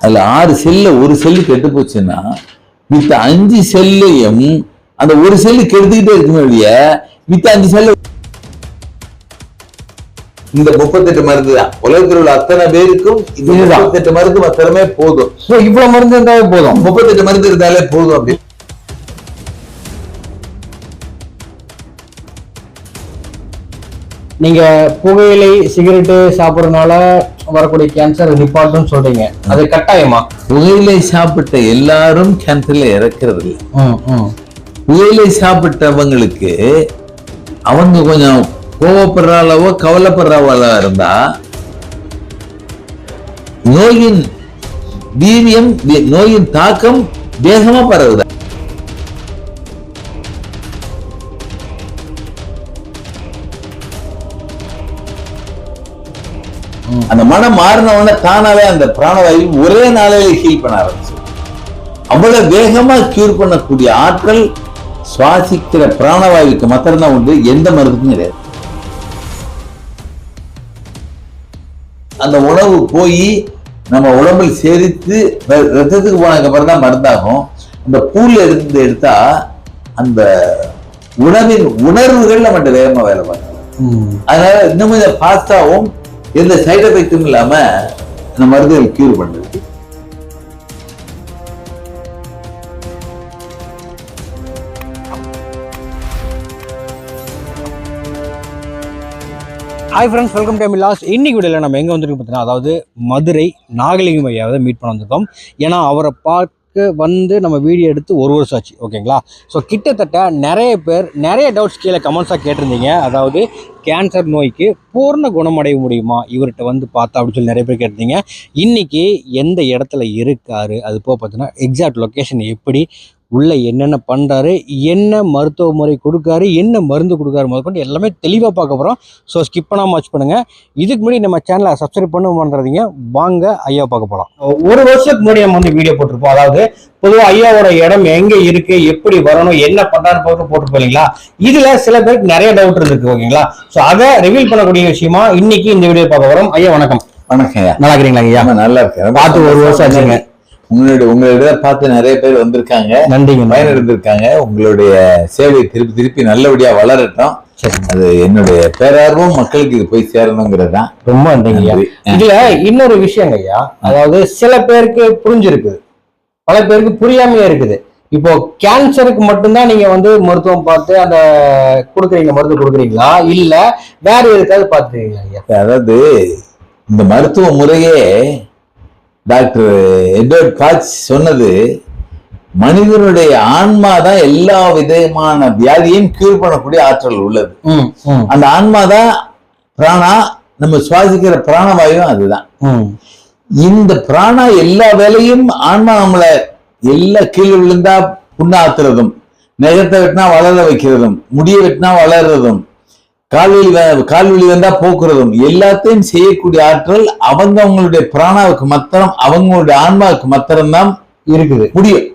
அதுல ஆறு செல்ல ஒரு செல்லு கெட்டு போச்சுன்னா மித்த அஞ்சு செல்லையும் அந்த ஒரு செல்லு கெடுத்துக்கிட்டே இருக்குமே ஒழிய மித்த அஞ்சு செல்ல இந்த முப்பத்தெட்டு மருந்து தான். உலகத்தில் உள்ள அத்தனை பேருக்கும் இந்த இதுதான். முப்பத்தெட்டு மருந்து மாத்திரமே போதும். இவ்வளவு மருந்து இருந்தாலே போதும். முப்பத்தெட்டு மருந்து இருந்தாலே போதும் அப்படி. நீங்க புகையிலை சிகரெட்டு சாப்பிடுறதுனால வரக்கூடிய கேன்சர் நிப்பாட்டுன்னு சொல்றீங்க. அது கட்டாயமா? புகையிலை சாப்பிட்ட எல்லாரும் கேன்சர்ல இறக்கிறது புகையிலை சாப்பிட்டவங்களுக்கு அவங்க கொஞ்சம் கோவப்படுற அளவோ கவலைப்படுற அளவோ இருந்தா நோயின் வீரியம் நோயின் தாக்கம் வேகமா பரவுது. மாறினவன தானாவே அந்த பிராணவாயு ஒரே நாளிலே ஹீல் பண்ண ஆரம்பிச்சு. அவ்வளவு வேகமா கியூர் பண்ணக்கூடிய ஆற்றல் சுவாசிக்கிற பிராணவாயுக்கு மாத்திரம்தான் உண்டு எந்த மருந்துக்கும் கிடையாது. அந்த உணவு போய் நம்ம உடம்பில் சேரித்து ரத்தத்துக்கு போனதுக்கு அப்புறம் தான் மருந்தாகும். அந்த பூல இருந்து எடுத்தா அந்த உணவின் உணர்வுகள் நம்மகிட்ட வேகமா வேலை பார்க்கும். ம். அதனால இன்னும் கொஞ்சம் ஃபாஸ்டாகவும் எந்த சைடு எஃபெக்டும் இல்லாம இந்த மருந்துகள் கியூர் பண்ணுது. Hi friends welcome to last இன்னைக்கு வீடியோவில் நம்ம எங்கே வந்திருக்கோம் பார்த்தீங்கன்னா அதாவது மதுரை நாகலிங்கம் ஐயாவை மீட் பண்ண வந்திருக்கோம். ஏன்னா அவரை பார்க்க வந்து நம்ம வீடியோ எடுத்து ஒரு வருஷம் ஆச்சு. ஓகேங்களா ஸோ கிட்டத்தட்ட நிறைய பேர் நிறைய டவுட்ஸ் கீழே கமெண்ட்ஸாக கேட்டிருந்தீங்க. அதாவது கேன்சர் நோய்க்கு பூர்ண குணமடைய முடியுமா? இவர்கிட்ட வந்து பார்த்தா அப்படின்னு சொல்லி நிறைய பேர் கேட்டிருந்தீங்க. இன்னைக்கு எந்த இடத்துல இருக்காரு? அது போக பார்த்தீங்கன்னா எக்ஸாக்ட் லொக்கேஷன் எப்படி? உள்ள என்னென்ன பண்ணுறாரு என்ன மருத்துவ முறை கொடுக்காரு என்ன மருந்து கொடுக்காரு முதற்கொண்டு எல்லாமே தெளிவாக பார்க்க போகிறோம் ஸோ ஸ்கிப் பண்ணாமல் வாட்ச் பண்ணுங்க. இதுக்கு முன்னாடி நம்ம சேனலை சப்ஸ்கிரைப் பண்ண பண்ணுறதீங்க வாங்க ஐயா பார்க்க போகலாம் ஒரு வருஷத்துக்கு முன்னாடி நம்ம வந்து வீடியோ போட்டிருப்போம். அதாவது பொதுவாக ஐயாவோட இடம் எங்கே இருக்கு எப்படி வரணும் என்ன பண்ணான்னு பார்த்து போட்டிருப்போம் இல்லைங்களா? இதுல சில பேருக்கு நிறைய டவுட் இருக்கு ஓகேங்களா? ஸோ அதை ரிவீல் பண்ணக்கூடிய விஷயமா இன்னைக்கு இந்த வீடியோ பார்க்க போகிறோம் ஐயா வணக்கம். வணக்கம். நல்லா இருக்கிறீங்களா ஐயா? நல்லா இருக்கேன். பார்த்து ஒரு வருஷம் ஆச்சுங்க. உங்களுடைய உங்களுடைய பார்த்து நிறைய பேர் வந்திருக்காங்க. நன்றிங்க பயன் இருந்திருக்காங்க உங்களுடைய சேவை திருப்பி திருப்பி நல்லபடியா வளரட்டும். அது என்னுடைய பேரார்வம் மக்களுக்கு இது போய் சேரணுங்கிறது தான் ரொம்ப நன்றிங்க. இதுல இன்னொரு விஷயங்க ஐயா. அதாவது சில பேருக்கு புரிஞ்சிருக்கு பல பேருக்கு புரியாமையே இருக்குது. இப்போ கேன்சருக்கு மட்டும்தான் நீங்க வந்து மருத்துவம் பார்த்து அந்த கொடுக்குறீங்க மருந்து கொடுக்குறீங்களா? இல்ல வேற எதுக்காவது பார்த்துருக்கீங்களா ஐயா? அதாவது இந்த மருத்துவ முறையே டாக்டர் எட்வர்ட் காட்ச் சொன்னது மனிதனுடைய ஆன்மா தான் எல்லா விதமான வியாதியையும் கியூர் பண்ணக்கூடிய ஆற்றல் உள்ளது. அந்த ஆன்மா தான் பிராணா நம்ம சுவாசிக்கிற பிராணவாயும் அதுதான். இந்த பிராணா எல்லா வேலையும் ஆன்மா நம்மளை எல்லா கீழே விழுந்தா புண்ணாத்துறதும் நெகத்தை வெட்டினா வளர வைக்கிறதும் முடிய வெட்டினா வளர்றதும் கால்வழி வ- கால்வழி வந்தா போக்குறதும். எல்லாத்தையும் செய்யக்கூடிய ஆற்றல் அவங்க அவங்களுடைய பிராணாவுக்கு மாத்திரம் அவங்களுடைய ஆன்மாவுக்கு மாத்திரம் தான் இருக்குது. முடியும்.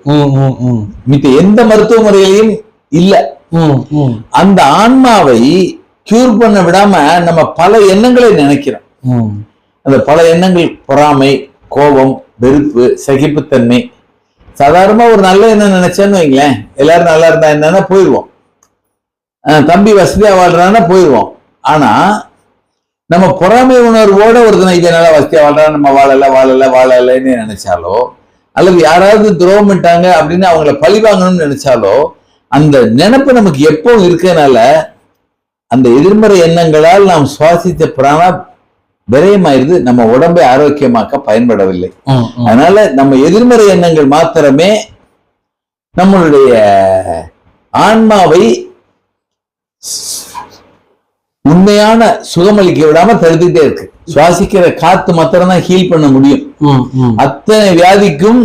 மித்த எந்த மருத்துவ முறையிலையும் இல்ல. அந்த ஆன்மாவை கியூர் பண்ண விடாம நம்ம பல எண்ணங்களை நினைக்கிறோம். அந்த பல எண்ணங்கள் பொறாமை கோபம் வெறுப்பு சகிப்புத்தன்மை. சாதாரணமா ஒரு நல்ல எண்ணம் நினைச்சேன்னு வைங்களேன். எல்லாரும் நல்லா இருந்தா என்னன்னா போயிடுவோம் தம்பி வசதியா வாழ்றான்னா போயிடுவோம் ஆனா நம்ம பொறாமை உணர்வோட ஒருத்தனை இதை நல்லா வசதியா வாழ்றான் நம்ம வாழல வாழல வாழலைன்னு நினைச்சாலோ அல்லது யாராவது துரோகம் பண்ணிட்டாங்க அப்படின்னு அவங்கள பழி வாங்கணும்னு நினைச்சாலோ அந்த நினைப்பு நமக்கு எப்பவும் இருக்கனால அந்த எதிர்மறை எண்ணங்களால் நாம் சுவாசித்த பிராணா விரயமாயிருது நம்ம உடம்பை ஆரோக்கியமாக்க பயன்படவில்லை. அதனால நம்ம எதிர்மறை எண்ணங்கள் மாத்திரமே நம்மளுடைய ஆன்மாவை உண்மையான சுகமளிக்க விடாம தடுத்துட்டே இருக்கு. சுவாசிக்கிற காத்து மாத்திரம் தான் ஹீல் பண்ண முடியும். அத்தனை வியாதிக்கும்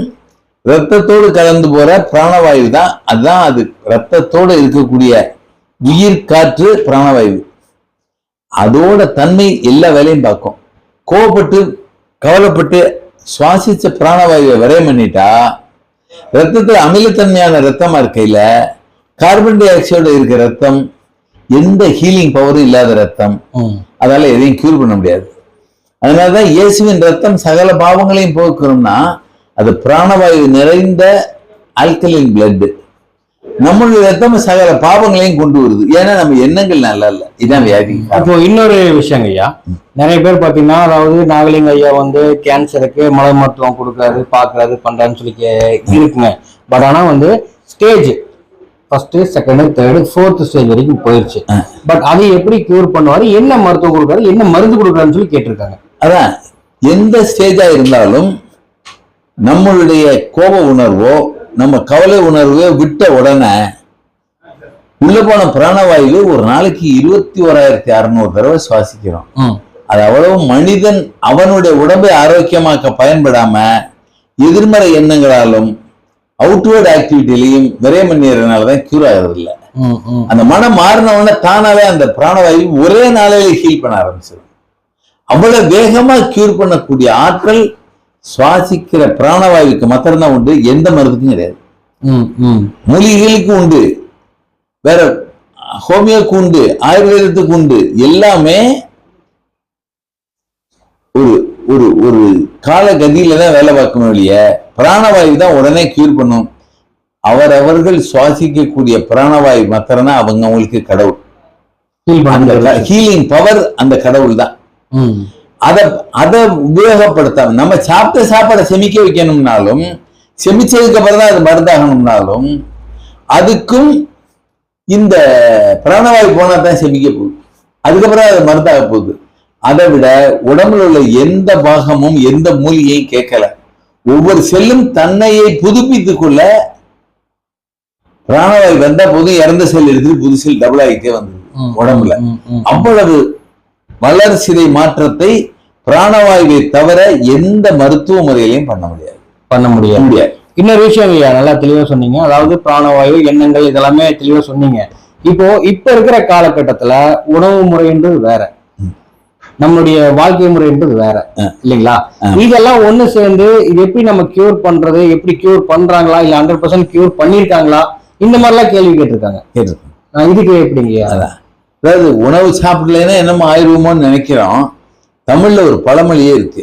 ரத்தத்தோடு கலந்து போற பிராணவாயு தான் அதுதான் அது ரத்தத்தோடு இருக்கக்கூடிய உயிர் காற்று பிராணவாயு. அதோட தன்மை எல்லா வேலையும் பார்க்கும். கோவப்பட்டு கவலைப்பட்டு சுவாசிச்ச பிராணவாயுவை விரயம் பண்ணிட்டா ரத்தத்துல அமிலத்தன்மையான ரத்தமா இருக்கையில கார்பன் டை ஆக்சைடு இருக்க ரத்தம் எந்த ஹீலிங் பவரும் இல்லாத ரத்தம். அதால எதையும் கியூர் பண்ண முடியாது. அதனாலதான் இயேசுவின் ரத்தம் சகல பாவங்களையும் போக்குறோம்னா அது பிராணவாயு நிறைந்த ஆல்கலின் பிளட் நம்மளுடைய ரத்தம் சகல பாவங்களையும் கொண்டு வருது. ஏன்னா நம்ம எண்ணங்கள் நல்லா இல்லை. இதான் வியாதி. இப்போ இன்னொரு விஷயங்க ஐயா. நிறைய பேர் பாத்தீங்கன்னா அதாவது நாகலிங்க ஐயா வந்து கேன்சருக்கு மலை மருத்துவம் கொடுக்கறாரு பாக்குறாரு பண்றாருன்னு சொல்லி இருக்குங்க. பட் ஆனா வந்து stage first second third fourth stage வரைக்கும் போயிருச்சு. பட் அதை எப்படி கியூர் பண்ணுவாரு? என்ன மருத்துவம் கொடுக்குறாரு? என்ன மருந்து கொடுக்குறாருன்னு சொல்லி கேட்டிருக்காங்க. அதான் எந்த ஸ்டேஜா இருந்தாலும் நம்மளுடைய கோப உணர்வோ நம்ம கவலை உணர்வோ விட்ட உடனே உள்ள போன பிராணவாயு ஒரு நாளைக்கு இருபத்தி ஓராயிரத்தி அறுநூறு தடவை சுவாசிக்கிறோம். அது அவ்வளவு மனிதன் அவனுடைய உடம்பை ஆரோக்கியமாக்க பயன்படாம எதிர்மறை எண்ணங்களாலும் அவுட்வேர்ட் ஆக்டிவிட்டிலையும் விரயம் பண்ணிடுறதுனால தான் கியூர் ஆகிறது இல்லை அந்த மனம் மாறின உடனே தானாவே அந்த பிராணவாயு ஒரே நாளையில ஹீல் பண்ண ஆரம்பிச்சிடும் அவ்வளவு வேகமா கியூர் பண்ணக்கூடிய ஆற்றல் சுவாசிக்கிற பிராணவாயுக்கு மாத்திரம்தான் உண்டு எந்த மருந்துக்கும் கிடையாது. மூலிகைகளுக்கு உண்டு வேற ஹோமியோக்கு உண்டு ஆயுர்வேதத்துக்கு உண்டு எல்லாமே ஒரு ஒரு ஒரு காலகதியில தான் வேலை பார்க்கணும் இல்லைய? பிராணவாயு தான் உடனே கியூர் பண்ணும். அவரவர்கள் சுவாசிக்கக்கூடிய பிராணவாயு மாத்திரம் தான் அவங்க அவங்களுக்கு கடவுள். ஹீலிங் பவர் அந்த கடவுள். தான். அதை அதை உபயோகப்படுத்தாம நம்ம சாப்பிட்ட சாப்பாடை செமிக்க வைக்கணும்னாலும் செமிச்சதுக்கு அப்புறம் தான் அது மருந்தாகணும்னாலும் அதுக்கும் இந்த பிராணவாயு போனா தான் செமிக்க போகுது. அதுக்கப்புறம் அது மருந்தாக போகுது. அதை விட உடம்புல உள்ள எந்த பாகமும் எந்த மூலிகையும் கேட்கல. ஒவ்வொரு செல்லும் தன்னையை புதுப்பித்துக் கொள்ள பிராணவாயு வந்தா போதும் இறந்த செல் எடுத்துட்டு புது செல் டபுள் ஆகிட்டே வந்தது. உடம்புல. அவ்வளவு வளர்சிதை மாற்றத்தை பிராணவாயுவை தவிர எந்த மருத்துவ முறையிலையும் பண்ண முடியாது. பண்ண முடியாது. முடியாது. இன்னொரு விஷயம் ஐயா நல்லா தெளிவா சொன்னீங்க. அதாவது பிராணவாயு எண்ணங்கள் இதெல்லாமே தெளிவா சொன்னீங்க. இப்போ இப்ப இருக்கிற காலகட்டத்துல உணவு முறைன்றது வேற. நம்மளுடைய வாழ்க்கை முறைன்றது வேற. இல்லைங்களா? இதெல்லாம் ஒண்ணு சேர்ந்து இது எப்படி நம்ம கியூர் பண்றது எப்படி கியூர் பண்றாங்களா இல்ல ஹண்ட்ரட் பர்சன்ட் கியூர் பண்ணிருக்காங்களா? இந்த மாதிரிலாம் கேள்வி கேட்டிருக்காங்க. கேட்டிருக்கேன். நான் இதுக்கு எப்படிங்கய்யா அதான். அதாவது உணவு சாப்பிடலைன்னா என்னமோ ஆயிடுவோமோன்னு நினைக்கிறோம். தமிழ்ல ஒரு பழமொழியே இருக்கு.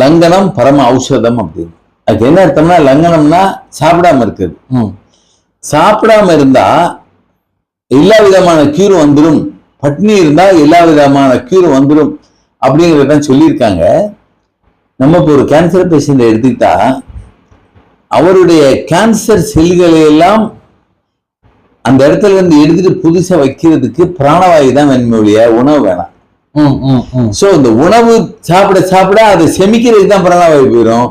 லங்கனம் பரம ஔஷதம் அப்படின்னு. அதுக்கு என்ன அர்த்தம்னா லங்கனம்னா சாப்பிடாம இருக்குது சாப்பிடாம இருந்தா எல்லா விதமான கியூர் வந்துடும் பட்னி இருந்தா எல்லா விதமான கியூர் வந்துடும் அப்படிங்கறதான் சொல்லியிருக்காங்க. நம்ம இப்போ ஒரு கேன்சர் பேஷண்ட் எடுத்துக்கிட்டா அவருடைய கேன்சர் செல்களை எல்லாம் அந்த இடத்துல இருந்து எடுத்துட்டு புதுசா வைக்கிறதுக்கு பிராணவாயு தான் வேணுமே ஒழிய உணவு வேணாம். சோ இந்த உணவு சாப்பிட சாப்பிட அதை செமிக்கிறதுக்கு தான் பிராணவாயு போயிடும்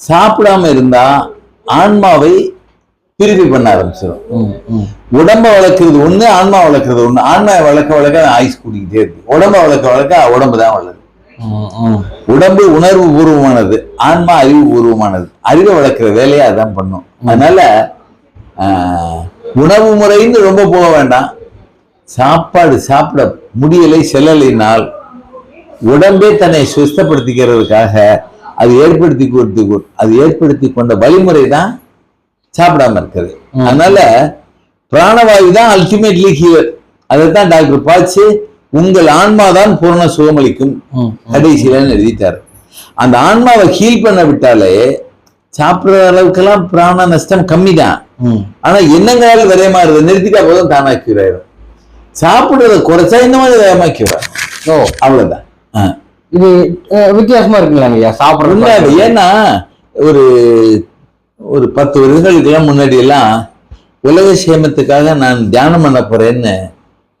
சாப்பிடாம இருந்தா ஆன்மாவை பிரிவு பண்ண ஆரம்பிச்சிடும் உடம்ப வளர்க்கறது ஒண்ணு ஆன்மா வளர்க்கறது ஒண்ணு. ஆன்மா வளர்க்க வளர்க்க ஆயுஸ் கூட்டிக்கிட்டே இருக்கு. உடம்ப வளர்க்க வளர்க்க உடம்பு தான் வளருது. உடம்பு உணர்வு பூர்வமானது ஆன்மா அறிவு பூர்வமானது. அறிவை வளர்க்கிற வேலையை அதான் பண்ணும். அதனால உணவு முறைன்னு ரொம்ப போக வேண்டாம். சாப்பாடு சாப்பிட முடியலை செல்லலைனால் உடம்பே தன்னை சுஸ்தப்படுத்திக்கிறதுக்காக அது ஏற்படுத்தி கொடுத்து அது ஏற்படுத்தி கொண்ட வழிமுறை தான் சாப்பிடாம இருக்கிறது அதனால பிராணவாயு தான் அல்டிமேட்லி ஹீலர் அதைத்தான் டாக்டர் பாச்சு உங்கள் ஆன்மா தான் பூரண சுகமளிக்கும் கடைசியிலன்னு எழுதிட்டாரு. அந்த ஆன்மாவை ஹீல் பண்ண விட்டாலே சாப்பிடுற அளவுக்கெல்லாம் பிராண நஷ்டம் கம்மி தான் ஆனா எண்ணங்களால் விரயமா இருக்குது நிறுத்திட்டா போதும் தானா cure ஆயிரும் சாப்பிடுறத குறைச்சா இந்த மாதிரி cure ஆகும் ஓ. அவ்வளவுதான். இது வித்தியாசமா இருக்குங்களாங்க ஐயா சாப்பிடுறது. ஏன்னா ஒரு ஒரு பத்து வருடங்களுக்கெல்லாம் முன்னாடி எல்லாம் உலக சேமத்துக்காக நான் தியானம் பண்ண போறேன்னு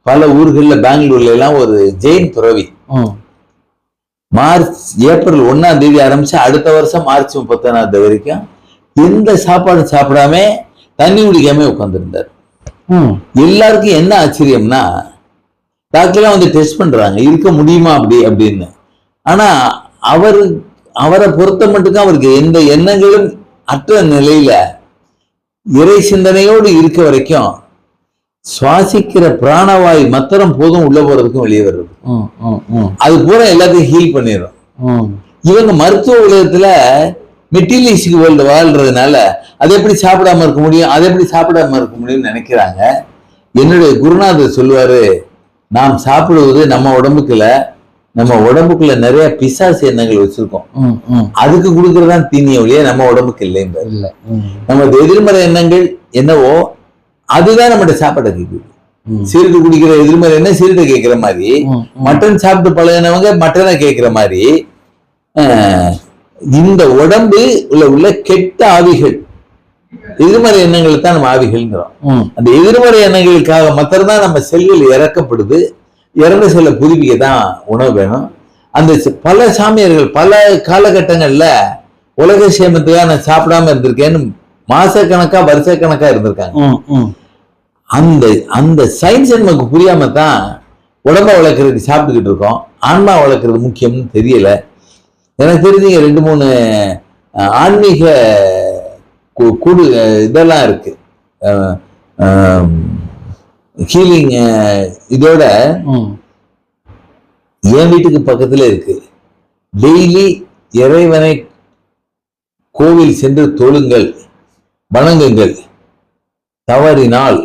பல ஊர்கள்ல பெங்களூர்ல எல்லாம் ஒரு ஜெயின் துறவி. மார்ச் ஏப்ரல் ஒண்ணாம் தேதி ஆரம்பிச்சு அடுத்த வருஷம் மார்ச் முப்பத்தொன்னாம் தேதி வரைக்கும் எந்த சாப்பாடு சாப்பிடாம தண்ணி குடிக்காம உட்காந்துருந்தார் எல்லாருக்கும் என்ன ஆச்சரியம்னா டாக்டர்லாம் வந்து டெஸ்ட் பண்றாங்க இருக்க முடியுமா அப்படி அப்படின்னு. ஆனா அவர் அவரை பொறுத்த மட்டுக்கும் அவருக்கு எந்த எண்ணங்களும் அற்ற நிலையில இறை சிந்தனையோடு இருக்க வரைக்கும் சுவாசிக்கிற பிராணவாயு மாத்திரம் போதும் உள்ள போறதுக்கும் வெளியே வர்றது அது பூரா எல்லாத்தையும் ஹீல் பண்ணிடும் இவங்க மருத்துவ உலகத்துல மெட்டீரியலிஸ்டிக் வேர்ல்டு வாழ்றதுனால அதை எப்படி சாப்பிடாம இருக்க முடியும் அதை எப்படி சாப்பிடாம இருக்க முடியும்னு நினைக்கிறாங்க. என்னுடைய குருநாதர் சொல்லுவாரு நாம் சாப்பிடுவது நம்ம உடம்புக்குல நம்ம உடம்புக்குள்ள நிறைய பிசாசு எண்ணங்கள் வச்சிருக்கோம். அதுக்கு கொடுக்கறதான் தீனிய ஒழிய நம்ம உடம்புக்கு இல்லைங்க இல்ல. ம். நமது எதிர்மறை எண்ணங்கள் என்னவோ அதுதான் நம்மகிட்ட சாப்பாடை கேட்குது. சீரட்டு குடிக்கிற எதிர்மறை எண்ணம் சீரட்டை கேட்கிற மாதிரி. மட்டன் சாப்பிட்டு பழகினவங்க மட்டனை கேட்கிற மாதிரி இந்த உடம்பு உள்ள உள்ள கெட்ட ஆவிகள் எதிர்மறை எண்ணங்களை தான் நம்ம ஆவிகள்ங்கிறோம். அந்த எதிர்மறை எண்ணங்களுக்காக மாத்திரம்தான் நம்ம செல்கள் இறக்கப்படுது. இறந்த செல்லை புதுப்பிக்க தான் உணவு வேணும். அந்த பல சாமியார்கள் பல காலகட்டங்கள்ல உலக சேமத்துக்காக நான் சாப்பிடாம இருந்திருக்கேன்னு மாசக்கணக்கா வருஷக்கணக்கா இருந்திருக்காங்க. ம் ம். அந்த அந்த சயின்ஸ் நமக்கு புரியாம தான் உடம்ப வளர்க்கறதுக்கு சாப்பிட்டுக்கிட்டு இருக்கோம். ஆன்மா வளர்க்கறது முக்கியம்னு தெரியல. எனக்கு தெரிஞ்சுங்க ரெண்டு மூணு ஆன்மீக குடு இதெல்லாம் இருக்கு. ஹீலிங் இதோட என் வீட்டுக்கு பக்கத்துல இருக்கு. டெய்லி இறைவனை கோவில் சென்று தொழுங்கள் வணங்குங்கள் தவறினால்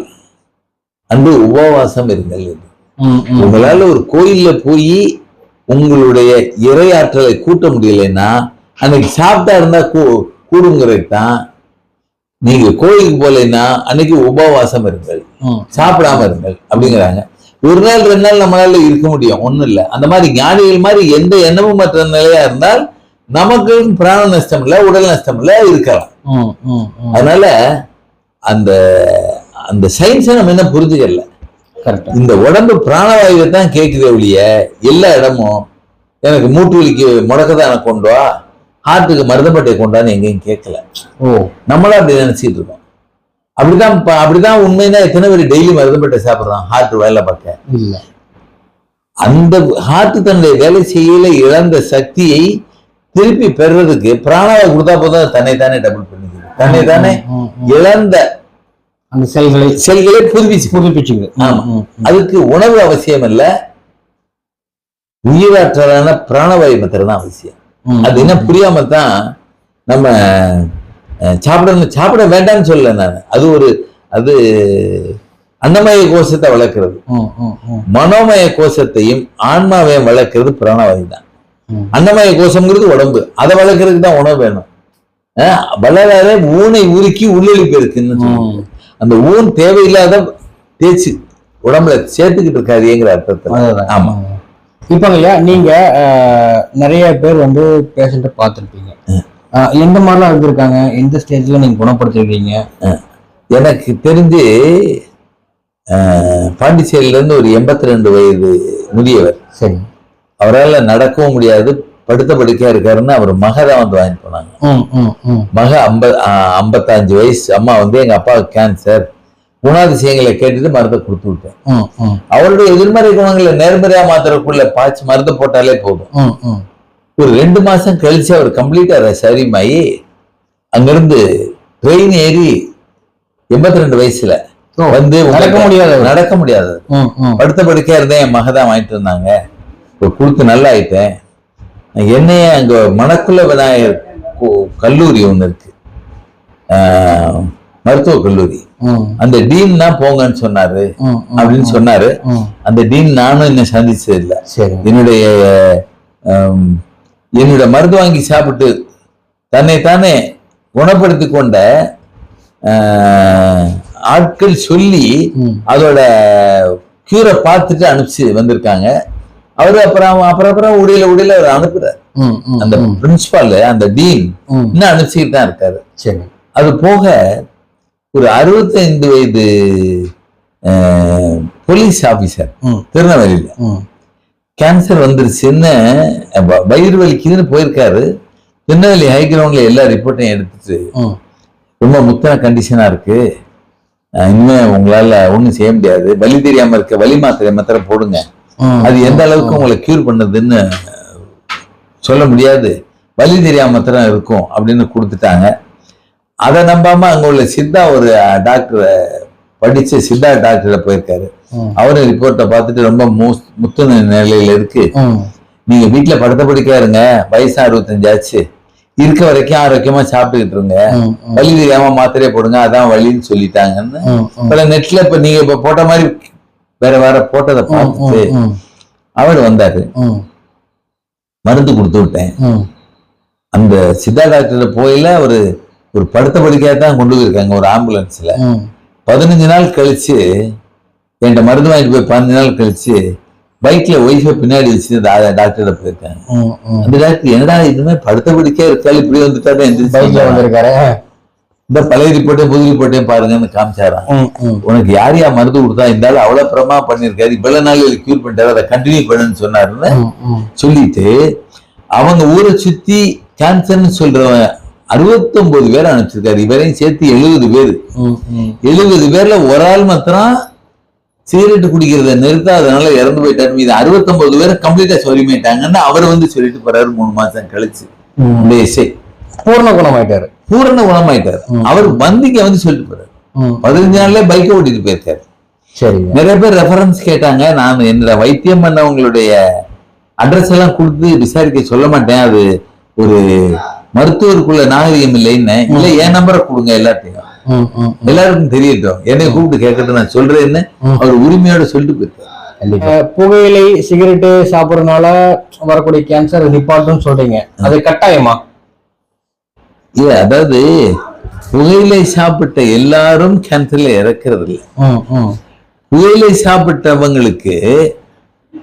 அன்று உபவாசம் இருங்கள் உங்களால ஒரு கோயில்ல போய் உங்களுடைய இறையாற்றலை கூட்ட முடியலைன்னா அன்னைக்கு சாப்பிட்டா இருந்தா கூடுங்கிறது தான் நீங்க கோயிலுக்கு போகலைன்னா அன்னைக்கு உபவாசம் இருங்கள் சாப்பிடாம இருங்கள் அப்படிங்கிறாங்க. ஒரு நாள் ரெண்டு நாள் நம்மளால இருக்க முடியும் ஒண்ணும் இல்ல. அந்த மாதிரி ஞானிகள் மாதிரி எந்த எண்ணமும் மற்ற நிலையா இருந்தால் நமக்கு பிராண நஷ்டம் இல்ல உடல் நஷ்டம் இல்ல இருக்கலாம். அதனால அந்த அந்த சயின்ஸை நம்ம என்ன புரிஞ்சுக்கல? கரெக்ட் இந்த உடம்பு பிராணவாயுவை தான் கேட்குதே ஒழிய எல்லா இடமும் எனக்கு மூட்டு வலிக்கு முடக்கதான கொண்டு வா ஹார்ட்டுக்கு மருதப்பட்டை கொண்டான்னு எங்கேயும் கேட்கல. ஓ. நம்மளும் அப்படி நினைச்சிட்டு இருக்கோம். அப்படிதான் அப்படிதான் உண்மைன்னா எத்தனை பேர் டெய்லி மருதப்பட்டை சாப்பிடுறான் ஹார்ட் வேலை பார்க்க. இல்ல. அந்த ஹார்ட் தன்னுடைய வேலை செய்யல இழந்த சக்தியை திருப்பி பெறுறதுக்கு பிராணவாயு கொடுத்தா போதும் தன்னை தானே டபுள் பண்ணிக்குது. தன்னை தானே. இழந்த அந்த செல்களை செல்களை புதுப்பிச்சு புதுப்பிச்சுக்குது. ஆமா. அதுக்கு உணவு அவசியம் இல்ல. உயிராற்றலான பிராணவாயு மாத்திரம் தான் அவசியம். அது என்ன புரியாம தான் நம்ம சாப்பிடணும் சாப்பிட வேண்டாம்னு சொல்லல நான். அது ஒரு அது அன்னமய கோஷத்தை வளர்க்கிறது. மனோமய கோஷத்தையும் ஆன்மாவையும் வளர்க்கிறது பிராணவாயு தான். அன்னமய கோஷம்ங்கிறது உடம்பு. அதை வளர்க்கறதுக்கு தான் உணவு வேணும். வளராத ஊனை உருக்கி உள்ளொழிப்பு இருக்குன்னு. அந்த ஊன் தேவையில்லாத தேய்ச்சி உடம்புல சேர்த்துக்கிட்டு இருக்காதுங்கிற அர்த்தத்துல. ஆமா. இப்போங்க ஐயா நீங்க அஹ், நிறைய பேர் வந்து பேஷண்ட்டை பார்த்துருப்பீங்க. எந்த மாதிரிலாம் இருந்திருக்காங்க? எந்த ஸ்டேஜ்ல நீங்க குணப்படுத்திருக்கீங்க? எனக்கு தெரிஞ்சு அஹ், பாண்டிச்சேரியில இருந்து ஒரு எண்பத்தி ரெண்டு வயது முதியவர். சரி. அவரால் நடக்கவும் முடியாது படுத்த படுக்கையா இருக்காருன்னு அவர் மக தான் வந்து வாங்கிட்டு போனாங்க. மக ஐம்ப ஐம்பத்தஞ்சு வயசு அம்மா வந்து எங்க அப்பாவுக்கு கேன்சர் குணாதிசயங்களை கேட்டுட்டு மருந்தை கொடுத்து விட்டேன். அவருடைய எதிர்மறை குணங்களை நேர்மறையா மாத்திரக்குள்ள பாய்ச்சி மருந்து போட்டாலே போதும். ஒரு ரெண்டு மாசம் கழிச்சு அவர் கம்ப்ளீட்டா சரிமாயி அங்கிருந்து ட்ரெயின் ஏறி எண்பத்தி ரெண்டு வயசுல வந்து நடக்க முடியாதவர். நடக்க முடியாது படுத்த படுக்கையா இருந்தேன் என் மக தான் வாங்கிட்டு இருந்தாங்க. இப்போ கொடுத்து நல்லா ஆயிட்டேன் என்னைய அங்க மணக்குள்ள விநாயகர் கல்லூரி ஒண்ணு இருக்கு. ஆஹ், மருத்துவக் கல்லூரி. அந்த டீன் தான் போங்கன்னு சொன்னாரு அப்படின்னு சொன்னாரு. அந்த டீன் நானும் இன்னும் சந்திச்சது இல்லை என்னுடைய ஆம், என்னுடைய மருந்து வாங்கி சாப்பிட்டு தன்னைத்தானே குணப்படுத்தி கொண்ட ஆட்கள் சொல்லி அதோட கியூரை பார்த்துட்டு அனுப்பிச்சு வந்திருக்காங்க. அவரு அப்புறம் அப்புறம் அப்புறம் உடையில உடையில அவர் அனுப்புறாரு. அந்த பிரின்சிபால் அந்த டீன் இன்னும் அனுப்பிச்சுட்டு தான் இருக்காரு. சரி. அது போக ஒரு அறுபத்தைந்து வயது போலீஸ் ஆபீசர் திருநெல்வேலியில. கேன்சர் வந்துருச்சுன்னு வயிறு வலிக்குதுன்னு போயிருக்காரு. திருநெல்வேலி ஹை கிரவுண்ட்ல எல்லா ரிப்போர்ட்டையும் எடுத்துட்டு ரொம்ப முத்தன கண்டிஷனா இருக்கு. இனிமே உங்களால ஒண்ணும் செய்ய முடியாது. வலி தெரியாம இருக்க வலி மாத்திரை மாத்திரை போடுங்க. அது எந்த அளவுக்கு உங்களை கியூர் பண்ணுதுன்னு சொல்ல முடியாது. வலி தெரியாம மாத்திரம் இருக்கும் அப்படின்னு கொடுத்துட்டாங்க. அதை நம்பாம அங்க உள்ள சித்தா ஒரு டாக்டரை படிச்ச சித்தா டாக்டரை போயிருக்காரு. அவரும் ரிப்போர்ட்டை பார்த்துட்டு ரொம்ப முத்துன நிலையில இருக்கு. நீங்க வீட்டுல படுத்த படுக்கையா இருங்க. வயசு அறுபத்தஞ்சு ஆச்சு. இருக்க வரைக்கும் ஆரோக்கியமா சாப்பிட்டுக்கிட்டு இருங்க. வலி தெரியாம மாத்திரையை போடுங்க. அதான் வலின்னு சொல்லிட்டாங்கன்னு. பல நெட்ல இப்ப நீங்க இப்ப போட்ட மாதிரி வேற வேற போட்டதை பார்த்துட்டு அவர் வந்தாரு. மருந்து கொடுத்து விட்டேன். அந்த சித்தா டாக்டர் போயில ஒரு ஒரு படுத்த படுக்கையா தான் கொண்டு போயிருக்காங்க ஒரு ஆம்புலன்ஸ்ல பதினஞ்சு நாள் கழிச்சு என்கிட்ட மருந்து வாங்கிட்டு போய் பதினஞ்சு நாள் கழிச்சு பைக்ல ஒய்ஃபை பின்னாடி வச்சு டாக்டர் போயிருக்காங்க. அந்த டாக்டர் என்னடா இதுமே படுத்த படுக்கையா இருக்காள்? இப்படி வந்துட்டாரு பைக்ல எந்திரிச்சு வந்திருக்காரு. இந்த பழைய ரிப்போர்ட்டையும் புது ரிப்போர்ட்டையும் பாருங்கன்னு காமிச்சாராம். உனக்கு யார் யார் மருந்து கொடுத்தா இந்த ஆள் அவ்வளவு பிரமா பண்ணிருக்காரு இவ்வளவு நாள் கியூர் பண்ணிட்டாரு. அதை கண்டினியூ பண்ணுன்னு சொன்னாருன்னு சொல்லிட்டு அவங்க ஊரை சுத்தி கேன்சர்னு சொல்றவன் அறுபத்தொன்பது பேர் அனுப்பிச்சிருக்காரு. இவரையும் சேர்த்து எழுபது பேர். எழுபது பேர்ல ஒரு ஆள் மாத்திரம் சிகரெட் குடிக்கிறத நிறுத்தாதனால இறந்து போயிட்டாரு. மீது அறுபத்தொன்பது பேரை கம்ப்ளீட்டா சொல்லிட்டாங்கன்னு அவர் வந்து சொல்லிட்டு போறாரு. மூணு மாசம் கழிச்சு. இந்த இசை பூர்ண குணமாயிட்டாரு. பூரண குணமாயிட்டாரு. அவர் வந்திங்க வந்து சொல்லிட்டு போறாரு. பதினஞ்சு நாள்ல பைக்கை ஓட்டிட்டு போயிருக்காரு. சரிங்க. நிறைய பேர் ரெஃபரன்ஸ் கேட்டாங்க. நான் என்னோட வைத்தியம் பண்ணவங்களுடைய அட்ரஸ் எல்லாம் கொடுத்து விசாரிக்க சொல்ல மாட்டேன். அது ஒரு மருத்துவருக்குள்ள நாகரிகம் இல்லைன்னு இல்ல என் நம்பரை கொடுங்க எல்லாத்தையும் எல்லாருக்கும் தெரியட்டும் என்னை கூப்பிட்டு கேட்கட்டும் நான் சொல்றேன்னு. அவர் உரிமையோட சொல்லிட்டு போயிருக்காரு புகையிலை சிகரெட்டு சாப்பிடுறதுனால வரக்கூடிய கேன்சர் நிப்பாட்டுன்னு சொல்றீங்க. அது கட்டாயமா? இல்ல அதாவது புகையிலை சாப்பிட்ட எல்லாரும் கேன்சர்ல இறக்கிறது இல்லை புகையிலை சாப்பிட்டவங்களுக்கு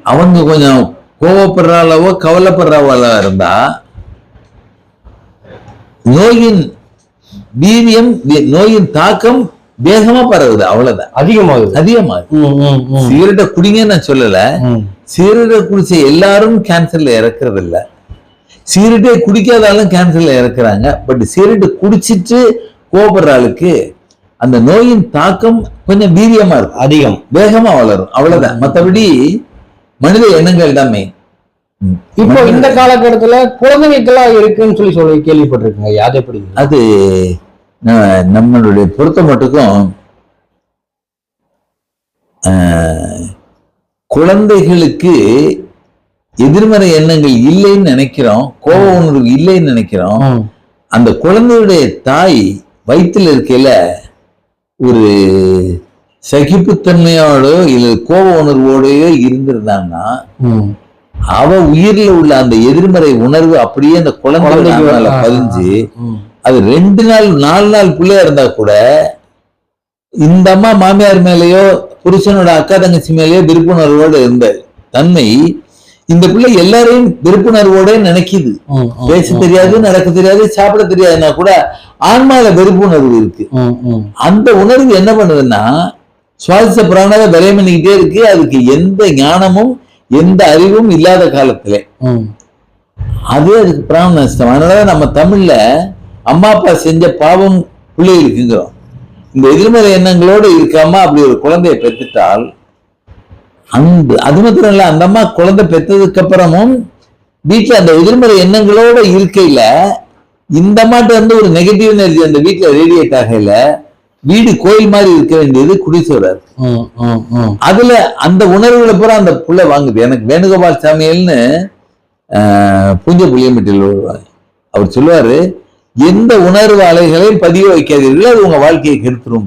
அவங்க கொஞ்சம் கோவப்படுற அளவோ கவலைப்படுறவளோ இருந்தா நோயின் வீரியம் நோயின் தாக்கம் வேகமா பரவுது அவ்வளவுதான். அதிகமாகுது. அதிகமாகுது. சிகரெட்டை குடிங்கன்னு நான் சொல்லல. ம். சிகரெட்டை குடிச்ச எல்லாரும் கேன்சர்ல இறக்குறது இல்ல சிகரெட்டை குடிக்காதாலும் கேன்சர்ல இறக்குறாங்க. பட் சிகரெட்டை குடிச்சிட்டு கோபப்படுற ஆளுக்கு அந்த நோயின் தாக்கம் கொஞ்சம் வீரியமா இருக்கும். அதிகம். வேகமா வளரும். அவ்வளவுதான். மத்தபடி மனித எண்ணங்கள் தான் main. இப்போ இந்த காலகட்டத்துல குழந்தைகளுக்கெல்லாம் இருக்குன்னு சொல்லி சொல்லி கேள்விப்பட்டிருக்கீங்க. அது எப்படி? அது நம்மளுடைய பொறுத்த மட்டுக்கும் குழந்தைகளுக்கு எதிர்மறை எண்ணங்கள் இல்லைன்னு நினைக்கிறோம் கோப உணர்வு இல்லைன்னு நினைக்கிறோம். அந்த குழந்தையுடைய தாய் வயித்துல இருக்கையில ஒரு சகிப்புத்தன்மையோடோ இல்ல கோப உணர்வோடயோ இருந்திருந்தாங்கன்னா அவ உயிர்ல உள்ள அந்த எதிர்மறை உணர்வு அப்படியே அந்த குழந்தைக்கு பதிஞ்சு அது ரெண்டு நாள் நாலு நாள் பிள்ளையா இருந்தா கூட இந்த அம்மா மாமியார் மேலேயோ புருஷனோட அக்கா தங்கச்சி மேலேயோ விருப்புணர்வோட இருந்த தன்மை இந்த பிள்ளை எல்லாரையும் விருப்புணர்வோட நினைக்குது. பேச தெரியாது நடக்க தெரியாது சாப்பிட தெரியாதுன்னா கூட ஆன்மால வெறுப்புணர்வு இருக்கு. அந்த உணர்வு என்ன பண்ணுதுன்னா சுவாசிச்ச பிராணாத விலையம் பண்ணிக்கிட்டே இருக்கு. அதுக்கு எந்த ஞானமும் எந்த அறிவும் இல்லாத காலத்துல. அது அதுக்கு பிராண நஷ்டம். அதனால நம்ம தமிழ்ல அம்மா அப்பா செஞ்ச பாவம் பிள்ளைகளுக்குங்கிறோம் இந்த எதிர்மறை எண்ணங்களோடு இருக்காம அப்படி ஒரு குழந்தையை பெற்றுட்டால் அந்த அது மாத்திரம் இல்ல அந்த அம்மா குழந்தை பெற்றதுக்கு அப்புறமும் வீட்டுல அந்த எதிர்மறை எண்ணங்களோட இருக்கையில இந்த அம்மாட்ட வந்து ஒரு நெகட்டிவ் எனர்ஜி அந்த வீட்டுல ரேடியேட் ஆகையில வீடு கோயில் மாதிரி இருக்க வேண்டியது ம். அதுல அந்த உணர்வுகளை பூரா அந்த புள்ள வாங்குது. எனக்கு வேணுகோபால் சாமியல்னு பூஞ்சை புளியம்பட்டியில் வருவார் அவர் சொல்லுவாரு எந்த உணர்வு அலைகளையும் பதிய வைக்காதீர்கள் அது உங்க வாழ்க்கையை கெடுத்துரும்.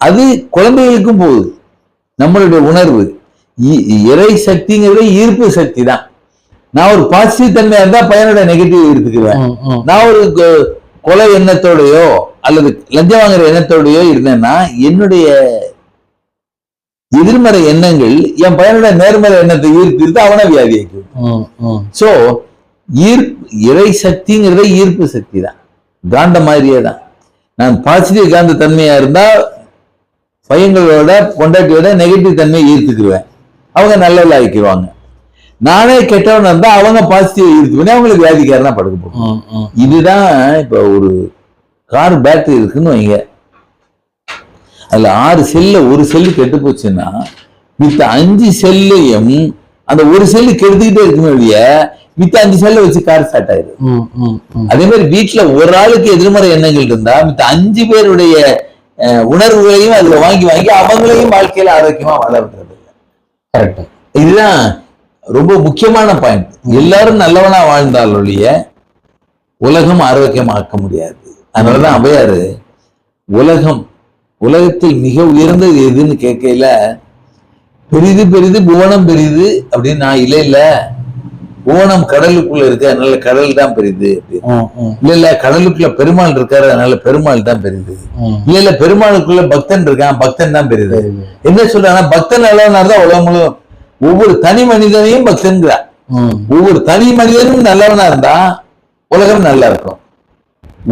அது குழந்தைகளுக்கும் போகுது. நம்மளுடைய உணர்வு. இறை சக்திங்கிறது ஈர்ப்பு சக்தி தான். நான் ஒரு பாசிட்டிவ் தன்மையா இருந்தா பையனோட நெகட்டிவ் எடுத்துக்குவேன். நான் ஒரு கொலை எண்ணத்தோடயோ அல்லது லஞ்சம் வாங்குற எண்ணத்தோடயோ இருந்தேன்னா என்னுடைய எதிர்மறை எண்ணங்கள் என் பையனோட நேர்மறை எண்ணத்தை ஈர்த்து அவனை வியாதியாக்கும். சோ ஈர்ப்பு இறை சக்திங்கிறத ஈர்ப்பு சக்தி தான். காந்த மாதிரியே தான். நான் பாசிட்டிவ் காந்த தன்மையா இருந்தா பையங்களோட பொண்டாட்டியோட நெகட்டிவ் தன்மையை ஈர்த்துக்குருவேன். அவங்க நல்லவள ஆக்கிடுவாங்க நானே கெட்டவன் இருந்தா அவங்க பாசிட்டிவ் ஈர்த்துக்குவேன் அவங்களுக்கு வியாதிக்காரனா படுக்க போகும். இதுதான் இப்ப ஒரு கார் பேட்டரி இருக்குன்னு வைங்க. அதுல ஆறு செல்ல ஒரு செல்லு கெட்டு போச்சுன்னா மித்த அஞ்சு செல்லையும் அந்த ஒரு செல்லு கெடுத்துக்கிட்டே இருக்குமே ஒழிய மித்த அஞ்சு செல்லை வச்சு கார் ஸ்டார்ட் ஆயிடுது ம், ம், ம். அதே மாதிரி வீட்டுல ஒரு ஆளுக்கு எதிர்மறை எண்ணங்கள் இருந்தா மித்த அஞ்சு பேருடைய உணர்வுகளையும் அதுல வாங்கி வாங்கி அவங்களையும் வாழ்க்கையில ஆரோக்கியமா வாழ விடுறது கரெக்ட் இதுதான் ரொம்ப முக்கியமான பாயிண்ட் எல்லாரும் நல்லவனா வாழ்ந்தால் ஒழிய உலகம் ஆரோக்கியமாக்க முடியாது. அதனாலதான் அவையாரு உலகம் உலகத்தில் மிக உயர்ந்தது எதுன்னு கேட்கையில பெரிது பெரிது புவனம் பெரிது அப்படின்னு நான் இல்லை இல்ல. புவனம் கடலுக்குள்ள இருக்கு அதனால கடல் தான் பெரியது இல்ல இல்ல கடலுக்குள்ள பெருமாள் இருக்காரு அதனால பெருமாள் தான் பெரியது. இல்ல இல்ல பெருமாளுக்குள்ள பக்தன் இருக்கான் பக்தன் தான் பெரியது என்ன சொல்றாங்கன்னா பக்தன் நல்லவனா இருந்தா உலகம் முழுவதும் ஒவ்வொரு தனி மனிதனையும் பக்தன்கிறார் ஒவ்வொரு தனி மனிதனும் நல்லவனா இருந்தா உலகம் நல்லா இருக்கும்.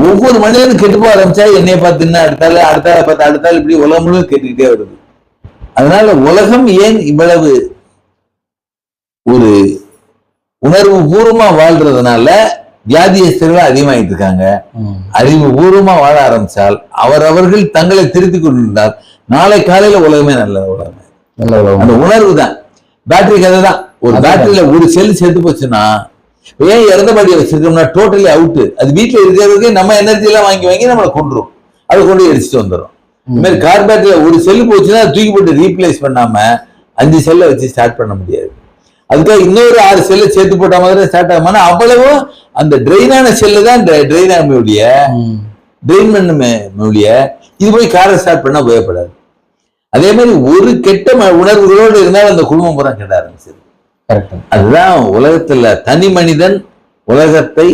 ஒவ்வொரு மனிதனும் கெட்டு போக ஆரம்பிச்சா என்னைய பார்த்து என்ன அடுத்தால அடுத்தால பார்த்து அடுத்தால இப்படி உலகம் முழுவதும் கேட்டுக்கிட்டே வருது. அதனால உலகம் ஏன் இவ்வளவு ஒரு உணர்வு பூர்வமா வாழ்றதுனால வியாதியஸ்தர்கள் அதிகமாயிட்டு இருக்காங்க. அறிவு பூர்வமா வாழ ஆரம்பிச்சால் அவரவர்கள் தங்களை திருத்திக் கொண்டிருந்தால் நாளை காலையில உலகமே நல்ல உலகமே. நல்ல உலகம். அந்த உணர்வு தான். பேட்டரி கதை தான் ஒரு. பேட்டரியில ஒரு செல் செத்து போச்சுன்னா ஏன் இறந்த பாடியை வச்சிருக்கோம்னா டோட்டலி அவுட் அது வீட்டுல இருக்கிறதுக்கு நம்ம எனர்ஜி எல்லாம் வாங்கி வாங்கி நம்மளை கொண்டுரும் அதை கொண்டு போய் எரிச்சுட்டு வந்துடும் இந்த மாதிரி கார் பேட்டரியில ஒரு செல் போச்சுன்னா தூக்கி போட்டு ரீப்ளேஸ் பண்ணாம அஞ்சு செல்லை வச்சு ஸ்டார்ட் பண்ண முடியாது. அதுக்காக இன்னொரு ஆறு செல்லை சேர்த்து போட்ட மாதிரி ஸ்டார்ட் ஆகுமானா அவ்வளவும் அந்த ட்ரெயினான செல்லு தான் ட்ரெயின் ஆகக்கூடிய ம். ட்ரெயின் பண்ணுமே மொழிய இது போய் காரை ஸ்டார்ட் பண்ணா உபயோகப்படாது. அதே மாதிரி ஒரு கெட்ட உணர்வுகளோடு இருந்தால் அந்த குடும்பம் பூரா கெட்ட ஆரம்பிச்சிது. அதுதான் உலகத்துல தனி மனிதன் உலகத்தை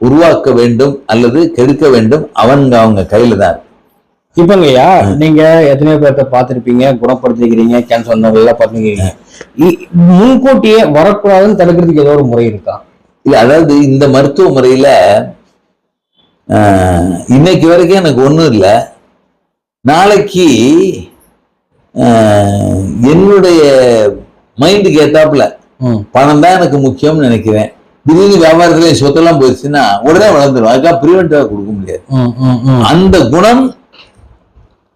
உருவாக்க வேண்டும் அல்லது கெடுக்க வேண்டும். அவங்க அவங்க கையில தான். இப்பங்கய்யா நீங்க எத்தனையோ பேர்த்த பார்த்திருப்பீங்க குணப்படுத்திக்கிறீங்க கேன்சர் வந்தவங்க எல்லாம் பார்த்துக்கிறீங்க முன்கூட்டியே வரக்கூடாதுன்னு தடுக்கிறதுக்கு ஏதோ ஒரு முறை இருக்கா? இல்ல அதாவது இந்த மருத்துவ முறையில இன்னைக்கு வரைக்கும் எனக்கு ஒண்ணும் இல்லை. நாளைக்கு என்னுடைய மைண்டுக்கு ஏத்தாப்புல. பணம் தான் எனக்கு முக்கியம்னு நினைக்கிறேன். திடீர்னு வியாபாரத்துல சொத்தெல்லாம் போயிடுச்சுன்னா உடனே வளர்ந்துடும் அதுக்காக ப்ரிவென்டிவா கொடுக்க முடியாது. அந்த குணம்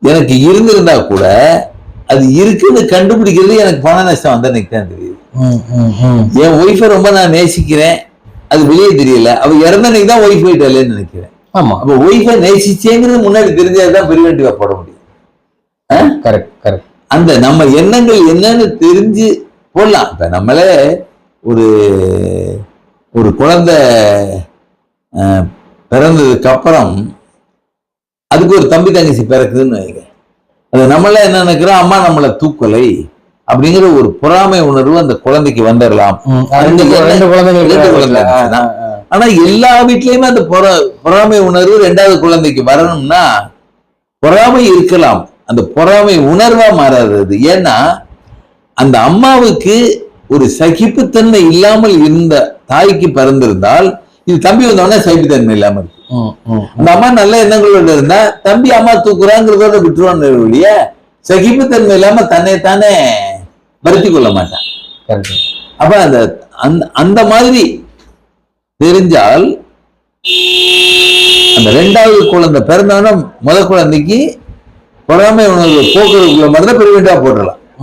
எனக்கு இருந்திருந்தா கூட அது இருக்குன்னு கண்டுபிடிக்கிறது எனக்கு பண நஷ்டம் வந்த எனக்கு தான் தெரியுது. என் ஒய்ஃபை ரொம்ப நான் நேசிக்கிறேன். அது வெளியே தெரியல. அவ இறந்த அன்னைக்கு தான் ஒய்ஃப் போயிட்டாலேன்னு நினைக்கிறேன். ஆமா. அப்ப ஒய்ஃபை நேசிச்சேங்கிறது முன்னாடி தெரிஞ்சதுதான் ப்ரிவென்டிவா போட முடியும். கரெக்ட் கரெக்ட் அந்த நம்ம எண்ணங்கள் என்னன்னு தெரிஞ்சு போடலாம். இப்ப நம்மளே ஒரு ஒரு குழந்தை பிறந்ததுக்கு அப்புறம் அதுக்கு ஒரு தம்பி தங்கச்சி பிறக்குதுன்னு வைங்க. அது நம்மள என்ன நினைக்கிறோம்? அம்மா நம்மளை தூக்கலை அப்படிங்கிற ஒரு பொறாமை உணர்வு அந்த குழந்தைக்கு வந்துடலாம். ஆனா எல்லா வீட்லயுமே அந்த பொற பொறாமை உணர்வு ரெண்டாவது குழந்தைக்கு வரணும்னா பொறாமை இருக்கலாம். அந்த பொறாமை உணர்வா மாறாதது ஏன்னா அந்த அம்மாவுக்கு ஒரு சகிப்புத்தன்மை இல்லாமல் இருந்த தாய்க்கு பிறந்திருந்தால் இது தம்பி வந்தவொடனே சகிப்புத்தன்மை இல்லாம இருக்கு. அந்த அம்மா நல்ல எண்ணங்களோட இருந்தா தம்பி அம்மா தூக்குறாங்கிறதோட விட்டுருவான்னு ஒழிய சகிப்புத்தன்மை இல்லாம தன்னை தானே வருத்தி கொள்ள மாட்டான். அப்ப அந்த அந்த அந்த மாதிரி தெரிஞ்சால் அந்த ரெண்டாவது குழந்தை பிறந்தவன முத குழந்தைக்கு பொறாமை உணர்வு போக்குறதுக்குள்ள மாதிரி தான் பிரிவெண்டா போட்டுடலாம்